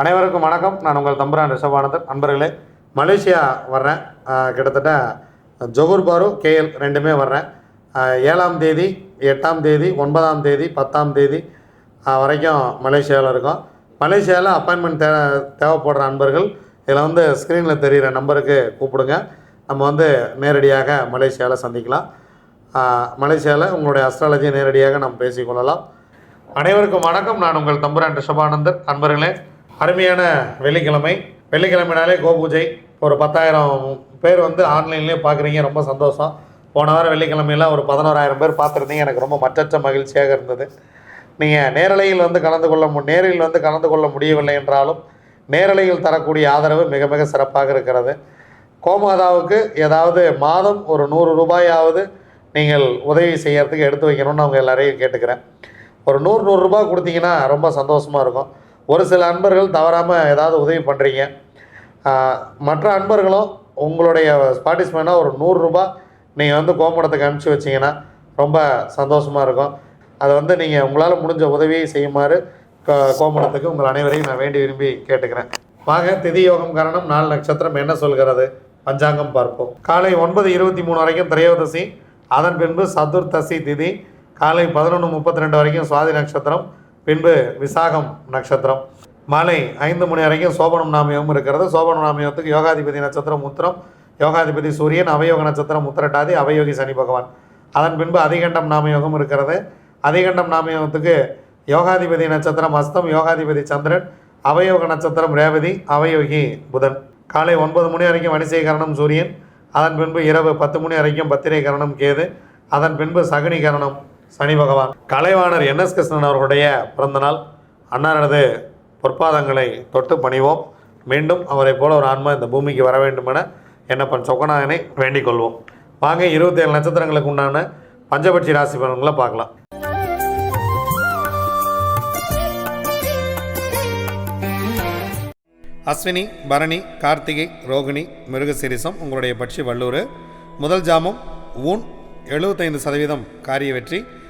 அனைவருக்கும் வணக்கம். நான் உங்கள் தம்புரான் ரிஷபானந்தன். நண்பர்களே மலேசியா வர்றேன். கிட்டத்தட்ட ஜொகூர் பாரு கேஎல் ரெண்டுமே வர்றேன். ஏழாம் தேதி எட்டாம் தேதி ஒன்பதாம் தேதி பத்தாம் தேதி வரைக்கும் மலேசியாவில் இருக்கோம். மலேசியாவில் அப்பாயின்மெண்ட் தே தேவைப்படுற நண்பர்கள் இதில் வந்து ஸ்க்ரீனில் தெரிகிற நம்பருக்கு கூப்பிடுங்க. நம்ம வந்து நேரடியாக மலேசியாவில் சந்திக்கலாம். மலேசியாவில் உங்களுடைய அஸ்ட்ராலஜியை நேரடியாக நாம் பேசிக்கொள்ளலாம் அனைவருக்கும் வணக்கம். நான் உங்கள் தம்புரான் ரிஷபானந்தர் நண்பர்களே அருமையான வெள்ளிக்கிழமை. வெள்ளிக்கிழமைனாலே கோபூஜை. ஒரு பத்தாயிரம் பேர் வந்து ஆன்லைன்லேயே பார்க்குறீங்க ரொம்ப சந்தோஷம். போன வாரம் வெள்ளிக்கிழமையெல்லாம் ஒரு பதினோராயிரம் பேர் பார்த்துருந்தீங்க எனக்கு ரொம்ப மற்றற்ற மகிழ்ச்சியாக இருந்தது. நீங்கள் நேரலையில் வந்து கலந்து கொள்ள மு நேரில் வந்து கலந்து கொள்ள முடியவில்லை என்றாலும் நேரலையில் தரக்கூடிய ஆதரவு மிக மிக சிறப்பாக இருக்கிறது. கோமாதாவுக்கு ஏதாவது மாதம் ஒரு நூறு ரூபாயாவது நீங்கள் உதவி செய்கிறதுக்கு எடுத்து வைக்கணும்னு அவங்க எல்லாரையும் கேட்டுக்கிறேன். ஒரு நூறு நூறுரூபா கொடுத்தீங்கன்னா ரொம்ப சந்தோஷமாக இருக்கும். ஒரு சில அன்பர்கள் தவறாமல் ஏதாவது உதவி பண்ணுறீங்க மற்ற அன்பர்களும் உங்களுடைய பார்ட்டிசிபேண்டாக ஒரு நூறுரூபா நீங்கள் வந்து கோமடத்துக்கு அனுப்பிச்சி வச்சிங்கன்னா ரொம்ப சந்தோஷமாக இருக்கும். அதை வந்து நீங்கள் உங்களால் முடிஞ்ச உதவியை செய்யுமாறு கோமடத்துக்கு உங்கள் அனைவரையும் நான் வேண்டி விரும்பி கேட்டுக்கிறேன். வாங்க திதி யோகம் காரணம் நாலு நட்சத்திரம் என்ன சொல்கிறது? பஞ்சாங்கம் பார்ப்போம். காலை ஒன்பது இருபத்தி மூணு வரைக்கும் திரையோதசி அதன் பின்பு சதுர்த்தசி திதி காலை பதினொன்று முப்பத்தி ரெண்டு வரைக்கும் சுவாதி நட்சத்திரம் பின்பு விசாகம் நட்சத்திரம். மாலை ஐந்து மணி வரைக்கும் சோபனம் நாமயம் இருக்கிறது. சோபனம் நாமயத்துக்கு யோகாதிபதி நட்சத்திரம் உத்திரம். யோகாதிபதி சூரியன் அவயோக நட்சத்திரம் உத்திரட்டாதி அவயோகி சனி பகவான். அதன் பின்பு அதிகண்டம் நாமயோகம் இருக்கிறது. அதிகண்டம் நாமயோகத்துக்கு யோகாதிபதி நட்சத்திரம் அஸ்தம் யோகாதிபதி சந்திரன் அவயோக நட்சத்திரம் ரேவதி அவயோகி புதன். காலை ஒன்பது மணி வரைக்கும் வணிசை கரணம் சூரியன். அதன் பின்பு இரவு பத்து மணி வரைக்கும் பத்திரை கரணம் கேது. அதன் பின்பு சகுனி கரணம் சனி பகவான். கலைவாணர் என் எஸ் கிருஷ்ணன் அவர்களுடைய பிறந்தநாள். அன்னாரது பொற்பாதங்களை தொட்டு பணிவோம். மீண்டும் அவரைப் போல ஒரு ஆன்மா இந்த பூமிக்கு வர வேண்டுமென என்னப்பன் சொக்கநாயனை வேண்டிக் கொள்வோம். வாங்க இருபத்தேழு நட்சத்திரங்களுக்கு உண்டான பஞ்சபட்சி ராசி பலன்களை பார்க்கலாம். அஸ்வினி பரணி கார்த்திகை ரோகிணி மிருகசிரிசம் உங்களுடைய பட்சி வல்லூர் முதல் ஜாமம் ஊன் எழுபத்தைந்து சதவீதம் காரிய வெற்றி.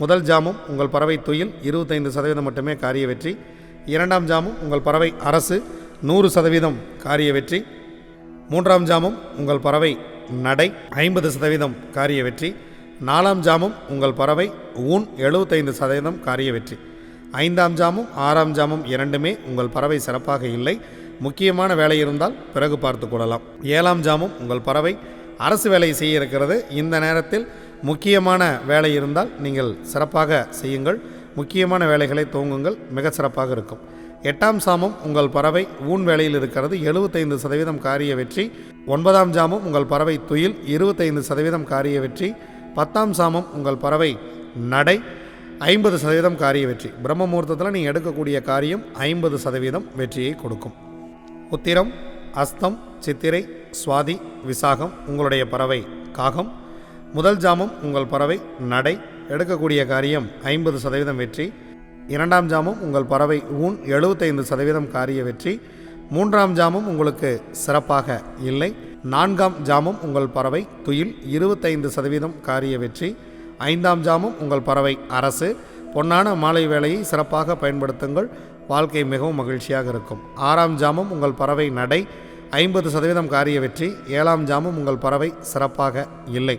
முதல் ஜாமும் உங்கள் பறவை துயில் இருபத்தைந்து சதவீதம் மட்டுமே காரிய வெற்றி. இரண்டாம் ஜாமும் உங்கள் பறவை அரசு நூறு சதவீதம் காரிய வெற்றி. மூன்றாம் ஜாமும் உங்கள் பறவை நடை ஐம்பது சதவீதம் காரிய வெற்றி. நாலாம் ஜாமும் உங்கள் பறவை ஊன் எழுபத்தைந்து சதவீதம் காரிய வெற்றி. ஐந்தாம் ஜாமும் ஆறாம் ஜாமும் இரண்டுமே உங்கள் பறவை சிறப்பாக இல்லை. முக்கியமான வேலை இருந்தால் பிறகு பார்த்து கொள்ளலாம். ஏழாம் ஜாமும் உங்கள் பறவை அரசு வேலை செய்ய இருக்கிறது. இந்த நேரத்தில் முக்கியமான வேலை இருந்தால் நீங்கள் சிறப்பாக செய்யுங்கள். முக்கியமான வேலைகளை துவங்குங்கள். மிக சிறப்பாக இருக்கும். எட்டாம் சாமம் உங்கள் பறவை ஊன் வேலையில் இருக்கிறது. எழுபத்தைந்து சதவீதம் காரிய வெற்றி. ஒன்பதாம் ஜாமம் உங்கள் பறவை துயில். இருபத்தைந்து சதவீதம் காரிய வெற்றி. பத்தாம் சாமம் உங்கள் பறவை நடை. ஐம்பது சதவீதம் காரிய வெற்றி. பிரம்ம முகூர்த்தத்தில் நீங்கள் எடுக்கக்கூடிய காரியம் ஐம்பது சதவீதம் வெற்றியை கொடுக்கும். உத்திரம் அஸ்தம் சித்திரை சுவாதி விசாகம் உங்களுடைய பறவை காகம். முதல் ஜாமம் உங்கள் பறவை நடை எடுக்கக்கூடிய காரியம் ஐம்பது சதவீதம் வெற்றி. இரண்டாம் ஜாமம் உங்கள் பறவை ஊன் எழுபத்தைந்து சதவீதம் காரிய வெற்றி. மூன்றாம் ஜாமம் உங்களுக்கு சிறப்பாக இல்லை. நான்காம் ஜாமம் உங்கள் பறவை துயில் இருபத்தைந்து சதவீதம் காரிய வெற்றி. ஐந்தாம் ஜாமம் உங்கள் பறவை அரசு. பொன்னான மாலை வேலையை சிறப்பாக பயன்படுத்துங்கள். வாழ்க்கை மிகவும் மகிழ்ச்சியாக இருக்கும். ஆறாம் ஜாமம் உங்கள் பறவை நடை ஐம்பது சதவீதம் காரிய வெற்றி. ஏழாம் ஜாமம் உங்கள் பறவை சிறப்பாக இல்லை.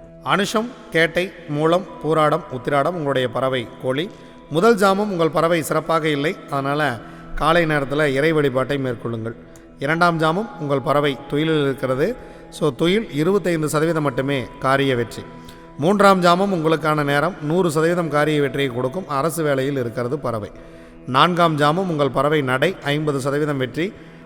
அனுஷம் கேட்டை மூலம் பூராடம் உத்திராடம் உங்களுடைய பறவை கோழி. முதல் ஜாமம் உங்கள் பறவை சிறப்பாக இல்லை. அதனால் காலை நேரத்தில் இறை வழிபாட்டை மேற்கொள்ளுங்கள். இரண்டாம் ஜாமம் உங்கள் பறவை துயிலில் இருக்கிறது. ஸோ துயில் இருபத்தைந்து சதவீதம் மட்டுமே காரிய வெற்றி. மூன்றாம் ஜாமம் உங்களுக்கான நேரம் நூறு சதவீதம் காரிய வெற்றியை கொடுக்கும். அரசு வேலையில் இருக்கிறது பறவை. நான்காம் ஜாமம் உங்கள் பறவை நடை ஐம்பது சதவீதம் வெற்றி.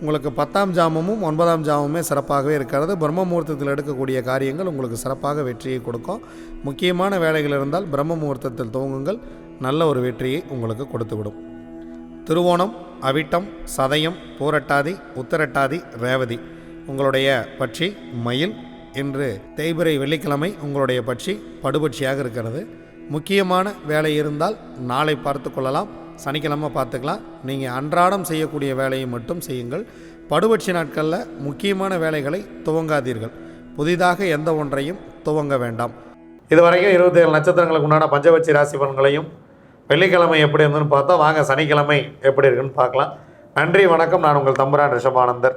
உங்களுக்கு பத்தாம் ஜாமமும் ஒன்பதாம் ஜாமமே சிறப்பாகவே இருக்கிறது. பிரம்ம முகூர்த்தத்தில் எடுக்கக்கூடிய காரியங்கள் உங்களுக்கு சிறப்பாக வெற்றியை கொடுக்கும். முக்கியமான வேலைகள் இருந்தால் பிரம்ம முகூர்த்தத்தில் துவங்குங்கள் நல்ல ஒரு வெற்றியை உங்களுக்கு கொடுத்துவிடும். திருவோணம் அவிட்டம் சதயம் பூரட்டாதி உத்தரட்டாதி ரேவதி. உங்களுடைய பட்சி மயில். இன்று தேய்பிரை வெள்ளிக்கிழமை உங்களுடைய பட்சி படுபட்சியாக இருக்கிறது. முக்கியமான வேலை இருந்தால் நாளை பார்த்து கொள்ளலாம். சனிக்கிழமை பார்த்துக்கலாம். நீங்கள் அன்றாடம் செய்யக்கூடிய வேலையை மட்டும் செய்யுங்கள். படுபட்சி நாட்களில் முக்கியமான வேலைகளை துவங்காதீர்கள். புதிதாக எந்த ஒன்றையும் துவங்க வேண்டாம். இதுவரைக்கும் இருபத்தேழு நட்சத்திரங்களுக்கு உண்டான பஞ்சபட்சி ராசி பலன்களையும் வெள்ளிக்கிழமை எப்படி இருந்துன்னு பார்த்தா வாங்க சனிக்கிழமை எப்படி இருக்குன்னு பார்க்கலாம். நன்றி வணக்கம். நான் உங்கள் தம்புரான் ரிஷபானந்தர்.